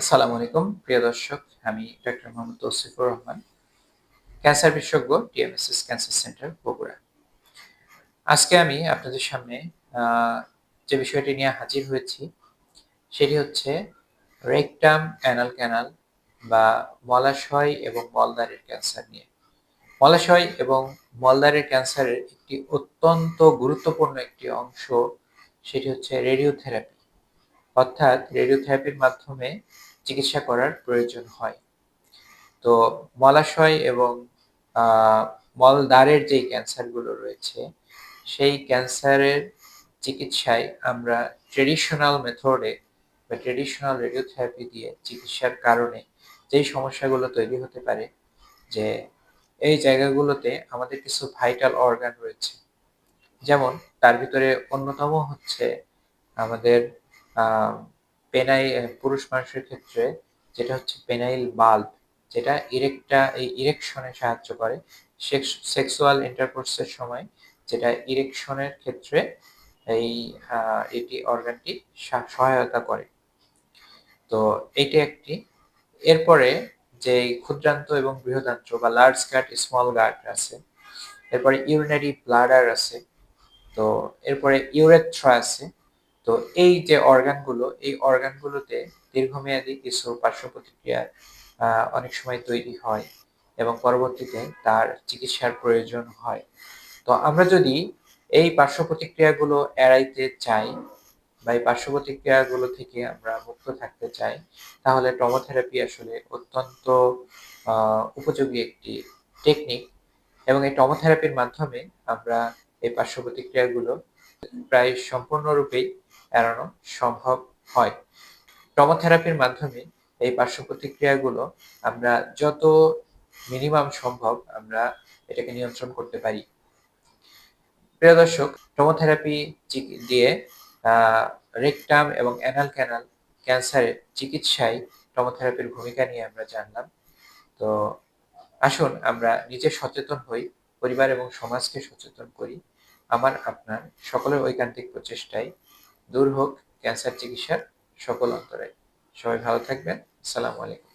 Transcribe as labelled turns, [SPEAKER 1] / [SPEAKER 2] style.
[SPEAKER 1] আসসালামু আলাইকুম, প্রিয় দর্শক, আমি ডক্টর মোহাম্মদ তৌসিফুর রহমান, ক্যান্সার বিশেষজ্ঞ টিএমএসএস ক্যান্সার সেন্টার, বগুড়া। আজকে আমি আপনাদের সামনে যে বিষয়টি নিয়ে হাজির হয়েছি, সেটি হচ্ছে রেকটাম অ্যানাল ক্যানাল বা মলাশয় এবং মলদ্বারের ক্যান্সার নিয়ে। মলাশয় এবং মলদ্বারের ক্যান্সারের একটি অত্যন্ত গুরুত্বপূর্ণ একটি অংশ, সেটি হচ্ছে রেডিওথেরাপি। অর্থাৎ রেডিওথেরাপির মাধ্যমে চিকিৎসা করার প্রয়োজন হয়। তো মলাশয় এবং মলদ্বারের যেই ক্যান্সারগুলো রয়েছে, সেই ক্যান্সারের চিকিৎসায় আমরা ট্রেডিশনাল মেথডে বা ট্রেডিশনাল রেডিওথেরাপি দিয়ে চিকিৎসার কারণে যেই সমস্যাগুলো তৈরি হতে পারে, যে এই জায়গাগুলোতে আমাদের কিছু ভাইটাল অর্গান রয়েছে। যেমন, তার ভিতরে অন্যতম হচ্ছে আমাদের পেনাই পুরুষ মানুষের ক্ষেত্রে যেটা হচ্ছে পেনাইল বাল্ব, যেটা ইরেকটা এই ইরেকশনে সাহায্য করে। সেক্সুয়াল ইন্টারকোর্সের সময় যেটা ইরেকশনের ক্ষেত্রে এই এটি অর্গানটি সহায়তা করে। তো এটি একটি। এরপরে যে ক্ষুদ্রান্ত এবং বৃহদান্ত্র বা লার্জ গার্ড স্মল গার্ড আছে। এরপরে ইউরিনারি ব্লাডার আছে। তো এরপরে ইউরেথ্রা আছে। তো এই যে অর্গানগুলো, এই অর্গানগুলোতে দীর্ঘমেয়াদী কিছু পার্শ্ব প্রতিক্রিয়া অনেক সময় তৈরি হয় এবং পরবর্তীতে তার চিকিৎসার প্রয়োজন হয়। তো আমরা যদি এই পার্শ্ব প্রতিক্রিয়াগুলো এড়াইতে চাই বা এই পার্শ্ব প্রতিক্রিয়াগুলো থেকে আমরা মুক্ত থাকতে চাই, তাহলে টমোথেরাপি আসলে অত্যন্ত উপযোগী একটি টেকনিক এবং এই টমোথেরাপির মাধ্যমে আমরা এই পার্শ্ব প্রতিক্রিয়াগুলো প্রায় সম্পূর্ণরূপেই এড়ানো সম্ভব হয়। টমোথেরাপির মাধ্যমে এই পার্শ্ব প্রতিক্রিয়াগুলো আমরা যত মিনিমাম সম্ভব আমরা এটাকে নিয়ন্ত্রণ করতে পারি। প্রিয় দর্শক টমোথেরাপি দিয়ে রেকটাম এবং অ্যানাল ক্যানাল ক্যান্সারের চিকিৎসায় টমোথেরাপির ভূমিকা নিয়ে আমরা জানলাম। তো আসুন আমরা নিজে সচেতন হই, পরিবার এবং সমাজকে সচেতন করি। আমার, আপনার সকলের ঐকান্তিক প্রচেষ্টায় দূর হোক ক্যান্সার চিকিৎসার সকল অন্তরে। সবাই ভালো থাকবেন। আসসালামু আলাইকুম।